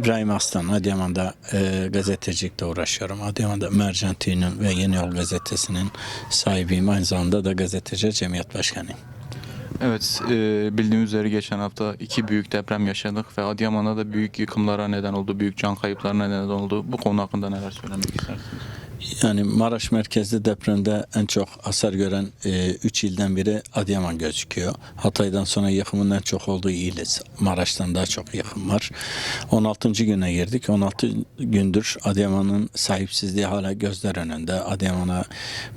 İbrahim Aslan, Adıyaman'da e, gazetecilikle uğraşıyorum. Adıyaman'da Mercan TV'nin ve Yeni Yol gazetesinin sahibiyim. Aynı zamanda da gazeteci cemiyet başkanıyım. Evet, e, bildiğiniz üzere geçen hafta iki büyük deprem yaşadık ve Adıyaman'da da büyük yıkımlara neden oldu, büyük can kayıplarına neden oldu. Bu konu hakkında neler söylemek istersiniz? Yani Maraş merkezli depremde en çok hasar gören 3 ilden biri Adıyaman gözüküyor. Hatay'dan sonra yıkımın en çok olduğu iliz. Maraş'tan daha çok yıkım var. 16. güne girdik. 16 gündür Adıyaman'ın sahipsizliği hala gözler önünde. Adıyaman'a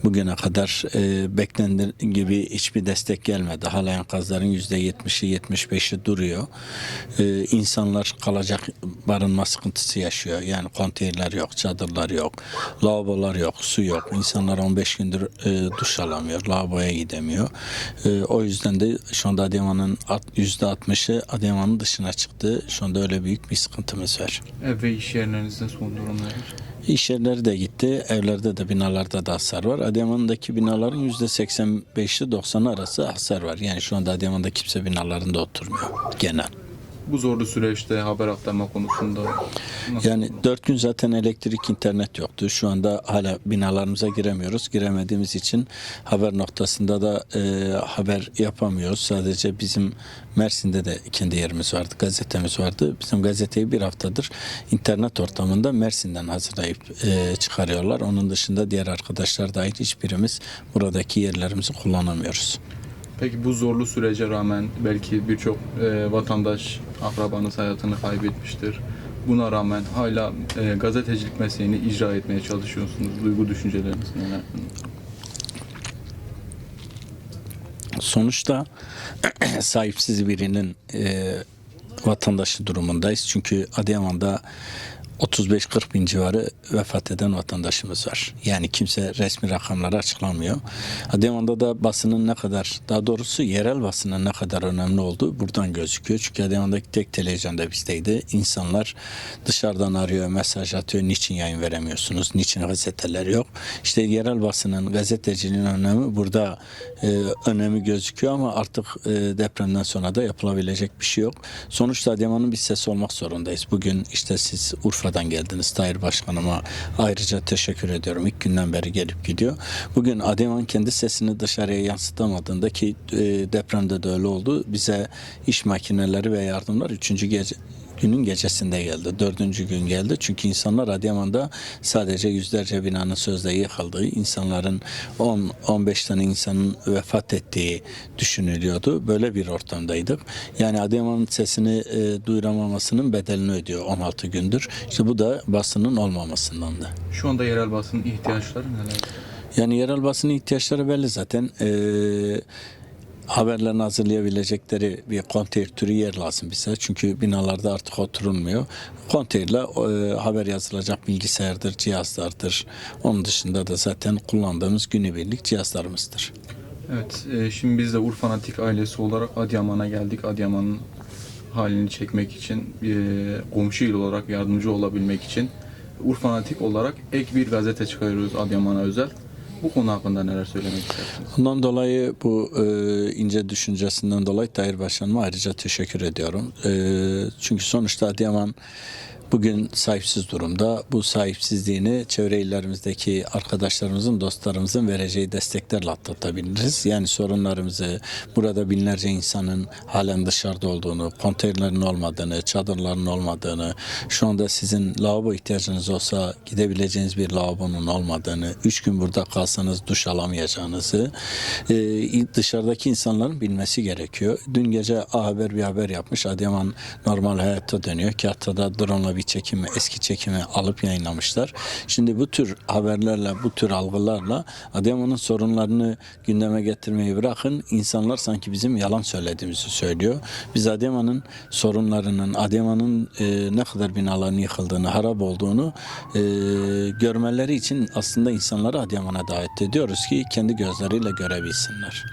bugüne kadar e, beklendiği gibi hiçbir destek gelmedi. Hala enkazların %70'i 75'i duruyor. E, insanlar kalacak barınma sıkıntısı yaşıyor. Yani konteynerler yok, çadırlar yok, lavabolar yok, su yok. İnsanlar 15 gündür e, duş alamıyor, lavaboya gidemiyor. E, o yüzden de şu anda Adıyaman'ın alt- %60'ı Adıyaman'ın dışına çıktı. Şu anda öyle büyük bir sıkıntımız var. Ev ve iş yerlerinizde son durum nedir? İş yerleri de gitti. Evlerde de binalarda da hasar var. Adıyaman'daki binaların %85'i 90'ı arası hasar var. Yani şu anda Adıyaman'da kimse binalarında oturmuyor genel. Bu zorlu süreçte haber aktarma konusunda nasıl Yani dört gün zaten elektrik, internet yoktu. Şu anda hala binalarımıza giremiyoruz. Giremediğimiz için haber noktasında da e, haber yapamıyoruz. Sadece bizim Mersin'de de kendi yerimiz vardı, gazetemiz vardı. Bizim gazeteyi bir haftadır internet ortamında Mersin'den hazırlayıp e, çıkarıyorlar. Onun dışında diğer arkadaşlar dahil hiçbirimiz buradaki yerlerimizi kullanamıyoruz. Peki bu zorlu sürece rağmen belki birçok e, vatandaş akrabanız hayatını kaybetmiştir. Buna rağmen hala e, gazetecilik mesleğini icra etmeye çalışıyorsunuz. Duygu düşünceleriniz neler? sonuçta sahipsiz birinin e, vatandaşı durumundayız. Çünkü Adıyaman'da 35-40 bin civarı vefat eden vatandaşımız var. Yani kimse resmi rakamları açıklamıyor. Adıyaman'da da basının ne kadar, daha doğrusu yerel basının ne kadar önemli olduğu buradan gözüküyor. Çünkü Adıyaman'daki tek televizyon da bizdeydi. İnsanlar dışarıdan arıyor, mesaj atıyor. Niçin yayın veremiyorsunuz? Niçin gazeteler yok? İşte yerel basının, gazeteciliğin önemi burada e, önemi gözüküyor ama artık e, depremden sonra da yapılabilecek bir şey yok. Sonuçta Adıyaman'ın bir sesi olmak zorundayız. Bugün işte siz Urfa'dan geldiniz. Tahir Başkanıma ayrıca teşekkür ediyorum. İlk günden beri gelip gidiyor. Bugün Adıyaman kendi sesini dışarıya yansıtamadığında ki e, depremde de öyle oldu. Bize iş makineleri ve yardımlar üçüncü gece günün gecesinde geldi. Dördüncü gün geldi. Çünkü insanlar Adıyaman'da sadece yüzlerce binanın sözde yıkıldığı, insanların 10-15 tane insanın vefat ettiği düşünülüyordu. Böyle bir ortamdaydık. Yani Adıyaman'ın sesini e, duyuramamasının bedelini ödüyor 16 gündür. İşte bu da basının olmamasından da. Şu anda yerel basının ihtiyaçları neler? Yani yerel basının ihtiyaçları belli zaten. Ee, haberlerini hazırlayabilecekleri bir konteyner türü yer lazım bize. Çünkü binalarda artık oturulmuyor. Konteynerle e, haber yazılacak bilgisayardır, cihazlardır. Onun dışında da zaten kullandığımız günübirlik cihazlarımızdır. Evet, e, şimdi biz de Urfanatik ailesi olarak Adıyaman'a geldik. Adıyaman'ın halini çekmek için, e, komşu il olarak yardımcı olabilmek için Urfanatik olarak ek bir gazete çıkarıyoruz Adıyaman'a özel. Bu konu hakkında neler söylemek istersiniz? Bundan dolayı bu e, ince düşüncesinden dolayı Tahir Başkanıma ayrıca teşekkür ediyorum. E, çünkü sonuçta Adıyaman bugün sahipsiz durumda. Bu sahipsizliğini çevre illerimizdeki arkadaşlarımızın, dostlarımızın vereceği desteklerle atlatabiliriz. Yani sorunlarımızı, burada binlerce insanın halen dışarıda olduğunu, konteynerlerin olmadığını, çadırların olmadığını, şu anda sizin lavabo ihtiyacınız olsa gidebileceğiniz bir lavabonun olmadığını, üç gün burada kalsanız duş alamayacağınızı e, dışarıdaki insanların bilmesi gerekiyor. Dün gece A Haber bir haber yapmış. Adıyaman normal hayatta dönüyor. Kağıtta drone'la bir çekimi, eski çekimi alıp yayınlamışlar. Şimdi bu tür haberlerle, bu tür algılarla Adıyaman'ın sorunlarını gündeme getirmeyi bırakın. İnsanlar sanki bizim yalan söylediğimizi söylüyor. Biz Adıyaman'ın sorunlarının, Adıyaman'ın e, ne kadar binaların yıkıldığını, harap olduğunu e, görmeleri için aslında insanları Adıyaman'a davet ediyoruz ki kendi gözleriyle görebilsinler.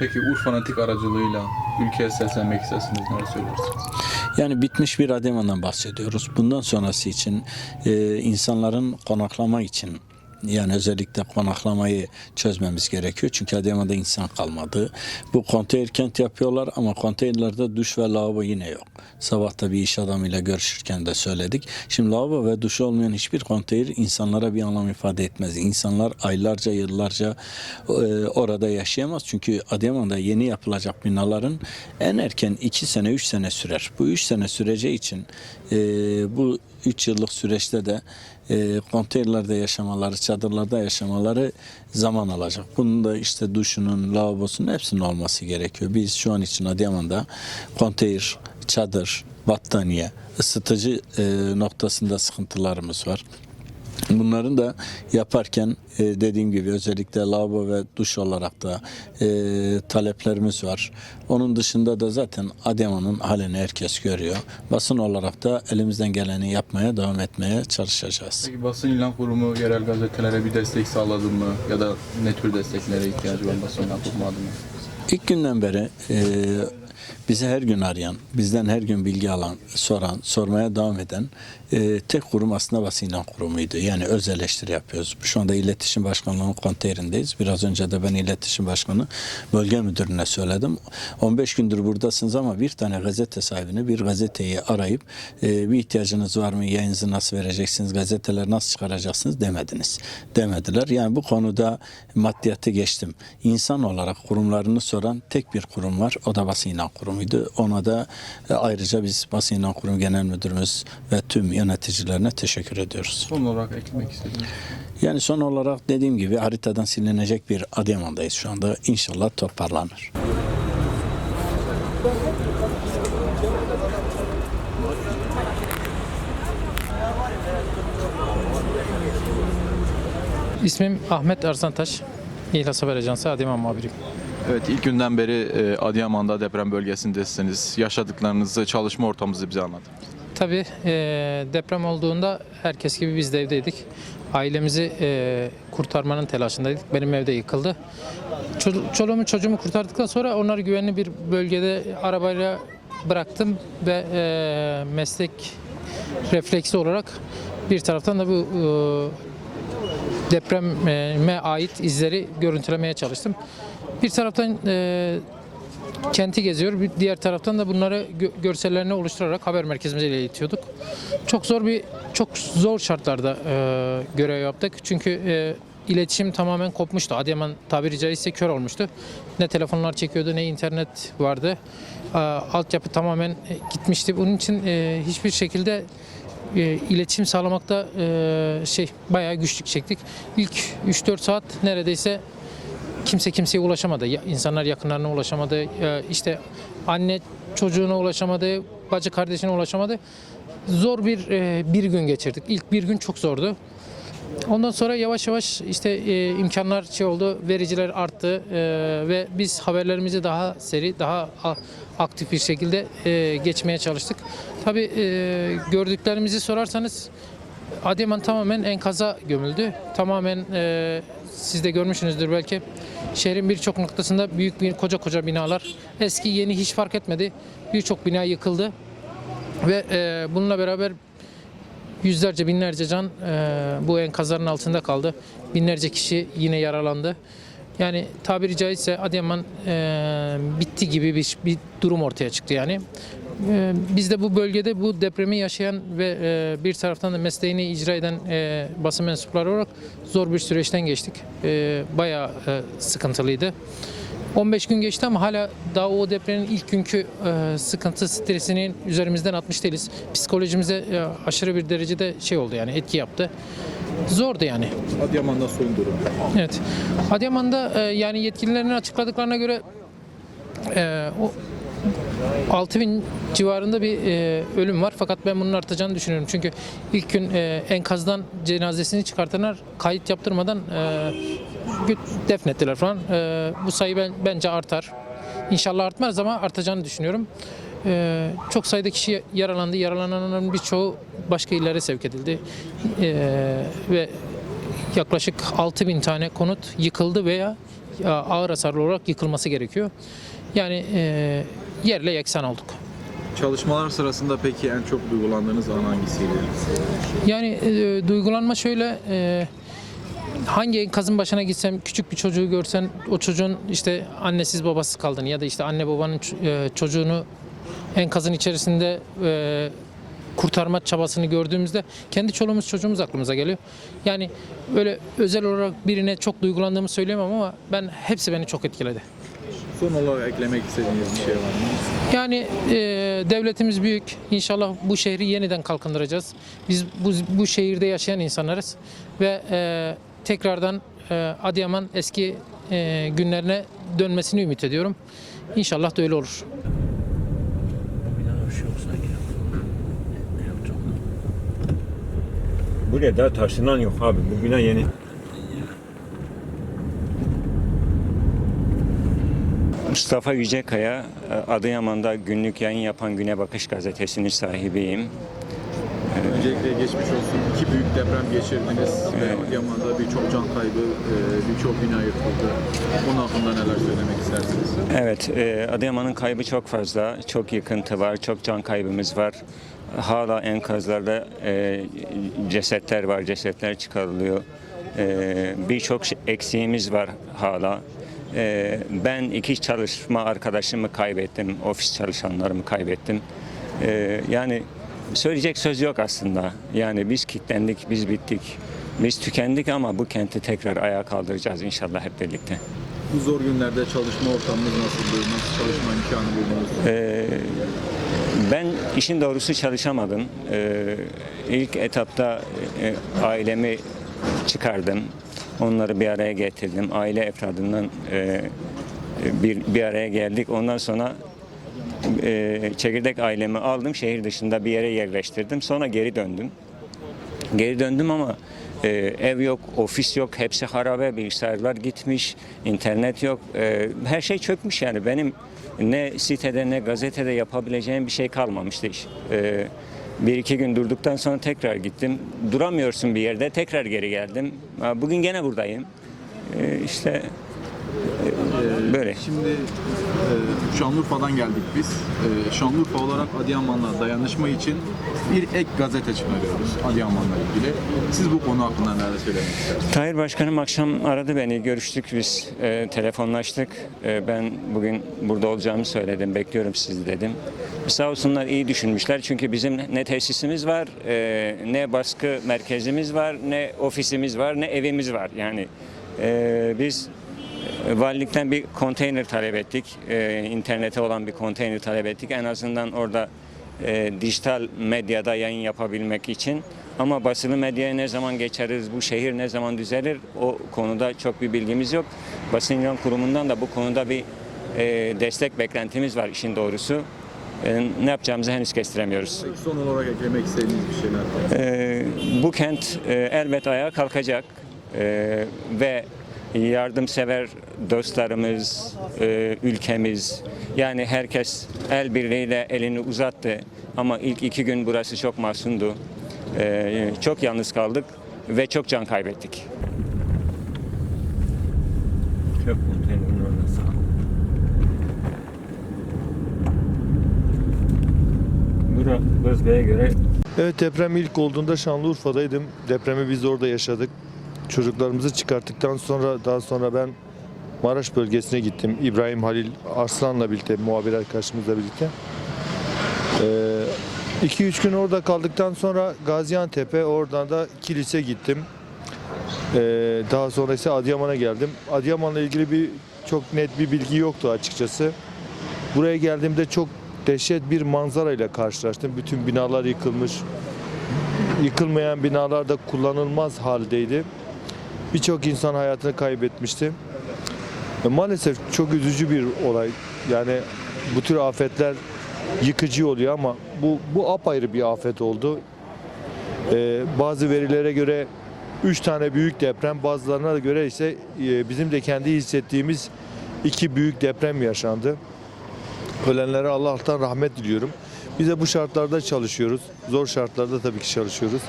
Peki Urfanatik aracılığıyla ülkeye seslenmek isterseniz neler söylersiniz? Yani bitmiş bir Adıyaman'dan bahsediyoruz. Bundan sonrası için e, insanların konaklama için Yani özellikle konaklamayı çözmemiz gerekiyor. Çünkü Adıyaman'da insan kalmadı. Bu konteyner kent yapıyorlar ama konteynerlerde duş ve lavabo yine yok. Sabah da bir iş adamıyla görüşürken de söyledik. Şimdi lavabo ve duş olmayan hiçbir konteyner insanlara bir anlam ifade etmez. İnsanlar aylarca, yıllarca e, orada yaşayamaz. Çünkü Adıyaman'da yeni yapılacak binaların en erken 2 sene, 3 sene sürer. Bu 3 sene süreceği için e, bu 3 yıllık süreçte de e, konteynerlerde yaşamaları, çadırlarda yaşamaları zaman alacak. Bunun da işte duşunun, lavabosunun hepsinin olması gerekiyor. Biz şu an için Adıyaman'da konteyner, çadır, battaniye, ısıtıcı e, noktasında sıkıntılarımız var. Bunların da yaparken e, dediğim gibi özellikle lavabo ve duş olarak da e, taleplerimiz var. Onun dışında da zaten Adıyaman'ın halini herkes görüyor. Basın olarak da elimizden geleni yapmaya devam etmeye çalışacağız. Peki basın ilan kurumu yerel gazetelere bir destek sağladı mı? Ya da ne tür desteklere ihtiyacı var basın ilan kurumu adına? İlk günden beri e, bizi her gün arayan, bizden her gün bilgi alan, soran, sormaya devam eden e, tek kurum aslında basın ilan kurumuydu. Yani öz eleştiri yapıyoruz. Şu anda iletişim başkanlığının konteyrindeyiz. Biraz önce de ben iletişim başkanı bölge müdürüne söyledim. 15 gündür buradasınız ama bir tane gazete sahibini, bir gazeteyi arayıp e, bir ihtiyacınız var mı, yayınınızı nasıl vereceksiniz, gazeteler nasıl çıkaracaksınız demediniz. Demediler. Yani bu konuda maddiyatı geçtim. İnsan olarak kurumlarını soran tek bir kurum var. O da basın ilan kurumuydu. Ona da e, ayrıca biz basın ilan kurumu genel müdürümüz ve tüm yöneticilerine teşekkür ediyoruz. Son olarak eklemek istediğiniz. Yani son olarak dediğim gibi haritadan silinecek bir Adıyaman'dayız şu anda. İnşallah toparlanır. İsmim Ahmet Arslantaş. İhlas Haber Ajansı Adıyaman muhabiriyim. Evet ilk günden beri e, Adıyaman'da deprem bölgesindesiniz. Yaşadıklarınızı, çalışma ortamınızı bize anlatın. Tabii e, deprem olduğunda herkes gibi biz de evdeydik. Ailemizi e, kurtarmanın telaşındaydık. Benim evde yıkıldı. Çol- çoluğumu çocuğumu kurtardıktan sonra onları güvenli bir bölgede arabayla bıraktım ve e, meslek refleksi olarak bir taraftan da bu e, depreme ait izleri görüntülemeye çalıştım. Bir taraftan e, kenti geziyor. Bir diğer taraftan da bunları gö- görsellerini oluşturarak haber merkezimize iletiyorduk. Çok zor bir çok zor şartlarda e, görev yaptık. Çünkü e, iletişim tamamen kopmuştu. Adıyaman tabiri caizse kör olmuştu. Ne telefonlar çekiyordu ne internet vardı. E, altyapı tamamen e, gitmişti. Bunun için e, hiçbir şekilde e, iletişim sağlamakta e, şey bayağı güçlük çektik. İlk 3-4 saat neredeyse kimse kimseye ulaşamadı. İnsanlar yakınlarına ulaşamadı. İşte anne çocuğuna ulaşamadı, bacı kardeşine ulaşamadı. Zor bir e, bir gün geçirdik. İlk bir gün çok zordu. Ondan sonra yavaş yavaş işte e, imkanlar şey oldu, vericiler arttı e, ve biz haberlerimizi daha seri, daha aktif bir şekilde e, geçmeye çalıştık. Tabii e, gördüklerimizi sorarsanız Adıyaman tamamen enkaza gömüldü. Tamamen e, siz de görmüşsünüzdür belki. Şehrin birçok noktasında büyük bir koca koca binalar. Eski yeni hiç fark etmedi. Birçok bina yıkıldı. Ve e, bununla beraber yüzlerce binlerce can e, bu enkazların altında kaldı. Binlerce kişi yine yaralandı. Yani tabiri caizse Adıyaman e, bitti gibi bir, bir durum ortaya çıktı yani. E, biz de bu bölgede bu depremi yaşayan ve e, bir taraftan da mesleğini icra eden e, basın mensupları olarak zor bir süreçten geçtik. E, bayağı e, sıkıntılıydı. 15 gün geçti ama hala daha o depremin ilk günkü e, sıkıntı stresinin üzerimizden atmış değiliz. Psikolojimize e, aşırı bir derecede şey oldu yani etki yaptı. Zordu yani. Adıyaman'da son durum. Evet. Adıyaman'da e, yani yetkililerin açıkladıklarına göre e, o 6000 civarında bir e, ölüm var fakat ben bunun artacağını düşünüyorum. Çünkü ilk gün e, enkazdan cenazesini çıkartanlar kayıt yaptırmadan e, defnettiler falan. E, bu sayı ben, bence artar. İnşallah artmaz ama artacağını düşünüyorum. E, çok sayıda kişi yaralandı. Yaralananların birçoğu başka illere sevk edildi. E, ve yaklaşık 6000 tane konut yıkıldı veya ağır hasarlı olarak yıkılması gerekiyor. Yani e, yerle yeksan olduk. Çalışmalar sırasında peki en çok duygulandığınız an hangisiydi? Yani e, duygulanma şöyle e, hangi enkazın başına gitsem küçük bir çocuğu görsen o çocuğun işte annesiz babasız kaldığını ya da işte anne babanın e, çocuğunu enkazın içerisinde e, kurtarma çabasını gördüğümüzde kendi çoluğumuz çocuğumuz aklımıza geliyor. Yani böyle özel olarak birine çok duygulandığımı söyleyemem ama ben hepsi beni çok etkiledi. Son olarak eklemek istediğiniz bir şey var mı? Yani e, devletimiz büyük. İnşallah bu şehri yeniden kalkındıracağız. Biz bu, bu şehirde yaşayan insanlarız ve e, tekrardan e, Adıyaman eski e, günlerine dönmesini ümit ediyorum. İnşallah da öyle olur. Buraya da taşınan yok abi. Bu bina yeni. Mustafa Yücekaya, Adıyaman'da günlük yayın yapan Güne Bakış gazetesinin sahibiyim. Öncelikle geçmiş olsun. İki büyük deprem geçirdiniz. ve Adıyaman'da birçok can kaybı, e, birçok bina yıkıldı. Bunun hakkında neler söylemek istersiniz? Evet, e, Adıyaman'ın kaybı çok fazla, çok yıkıntı var, çok can kaybımız var. Hala enkazlarda e, cesetler var, cesetler çıkarılıyor. E, Birçok şey- eksiğimiz var hala. E, ben iki çalışma arkadaşımı kaybettim, ofis çalışanlarımı kaybettim. E, yani söyleyecek söz yok aslında. Yani biz kilitlendik, biz bittik. Biz tükendik ama bu kenti tekrar ayağa kaldıracağız inşallah hep birlikte. Bu zor günlerde çalışma ortamınız nasıldı? Nasıl çalışma imkanı buldunuz? Ee, ben işin doğrusu çalışamadım. Ee, ilk etapta e, ailemi çıkardım. Onları bir araya getirdim. Aile efradından e, bir, bir araya geldik. Ondan sonra e, çekirdek ailemi aldım. Şehir dışında bir yere yerleştirdim. Sonra geri döndüm. Geri döndüm ama e, ev yok, ofis yok, hepsi harabe, bilgisayarlar gitmiş, internet yok. E, her şey çökmüş yani benim ne sitede ne gazetede yapabileceğim bir şey kalmamıştı. E, bir iki gün durduktan sonra tekrar gittim. Duramıyorsun bir yerde, tekrar geri geldim. Bugün gene buradayım. E, işte böyle. Şimdi e, Şanlıurfa'dan geldik biz. E, Şanlıurfa olarak Adıyaman'la dayanışma için bir ek gazete çıkarıyoruz Adıyaman'la ilgili. Siz bu konu hakkında neler söylemek istersiniz? Tahir Başkanım akşam aradı beni, görüştük biz, e, telefonlaştık. E, ben bugün burada olacağımı söyledim, bekliyorum sizi dedim. Sağ olsunlar iyi düşünmüşler çünkü bizim ne tesisimiz var, e, ne baskı merkezimiz var, ne ofisimiz var, ne evimiz var. Yani e, biz valilikten bir konteyner talep ettik, e, internete olan bir konteyner talep ettik. En azından orada e, dijital medyada yayın yapabilmek için. Ama basılı medyaya ne zaman geçeriz, bu şehir ne zaman düzelir o konuda çok bir bilgimiz yok. Basın İlan Kurumu'ndan da bu konuda bir e, destek beklentimiz var işin doğrusu. E, ne yapacağımızı henüz kestiremiyoruz. Son olarak eklemek istediğiniz bir şeyler var. E, bu kent e, elbet ayağa kalkacak E, ve yardımsever dostlarımız, e, ülkemiz yani herkes el birliğiyle elini uzattı ama ilk iki gün burası çok masumdu. E, çok yalnız kaldık ve çok can kaybettik. Çöp konteynerin orada sağ. Bura Gözbe'ye göre Evet deprem ilk olduğunda Şanlıurfa'daydım. Depremi biz de orada yaşadık. Çocuklarımızı çıkarttıktan sonra daha sonra ben Maraş bölgesine gittim. İbrahim Halil Arslan'la birlikte, muhabir arkadaşımızla birlikte. 2-3 gün orada kaldıktan sonra Gaziantep'e oradan da kilise gittim. Ee, daha sonra ise Adıyaman'a geldim. Adıyaman'la ilgili bir çok net bir bilgi yoktu açıkçası. Buraya geldiğimde çok dehşet bir manzara ile karşılaştım. Bütün binalar yıkılmış. Yıkılmayan binalar da kullanılmaz haldeydi. Birçok insan hayatını kaybetmişti. Ve maalesef çok üzücü bir olay. Yani bu tür afetler yıkıcı oluyor ama bu bu apayrı bir afet oldu. Ee, bazı verilere göre 3 tane büyük deprem, bazılarına göre ise e, bizim de kendi hissettiğimiz iki büyük deprem yaşandı. Ölenlere Allah'tan rahmet diliyorum. Biz de bu şartlarda çalışıyoruz. Zor şartlarda tabii ki çalışıyoruz.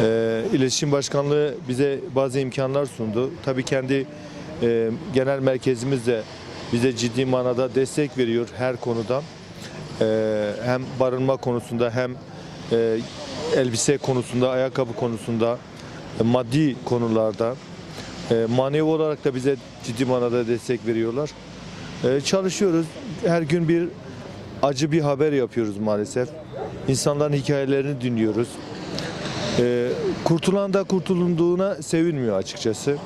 Ee, İletişim Başkanlığı bize bazı imkanlar sundu. Tabii kendi e, genel merkezimiz de bize ciddi manada destek veriyor her konuda. Ee, hem barınma konusunda hem e, elbise konusunda, ayakkabı konusunda, e, maddi konularda E, manevi olarak da bize ciddi manada destek veriyorlar. E, çalışıyoruz. Her gün bir acı bir haber yapıyoruz maalesef. İnsanların hikayelerini dinliyoruz. E, kurtulan da kurtulunduğuna sevinmiyor açıkçası.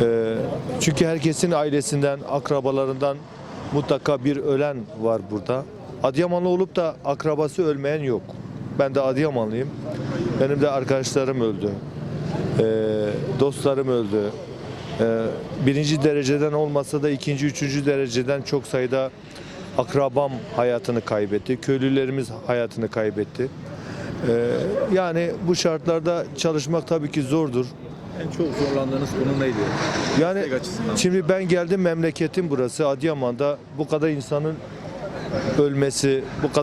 E, çünkü herkesin ailesinden, akrabalarından mutlaka bir ölen var burada. Adıyamanlı olup da akrabası ölmeyen yok. Ben de Adıyamanlıyım. Benim de arkadaşlarım öldü. E, dostlarım öldü. E, birinci dereceden olmasa da ikinci, üçüncü dereceden çok sayıda akrabam hayatını kaybetti. Köylülerimiz hayatını kaybetti. E, yani bu şartlarda çalışmak tabii ki zordur. En çok zorlandığınız konu neydi? Yani Destek açısından. şimdi ben geldim memleketim burası Adıyaman'da bu kadar insanın ölmesi, bu kadar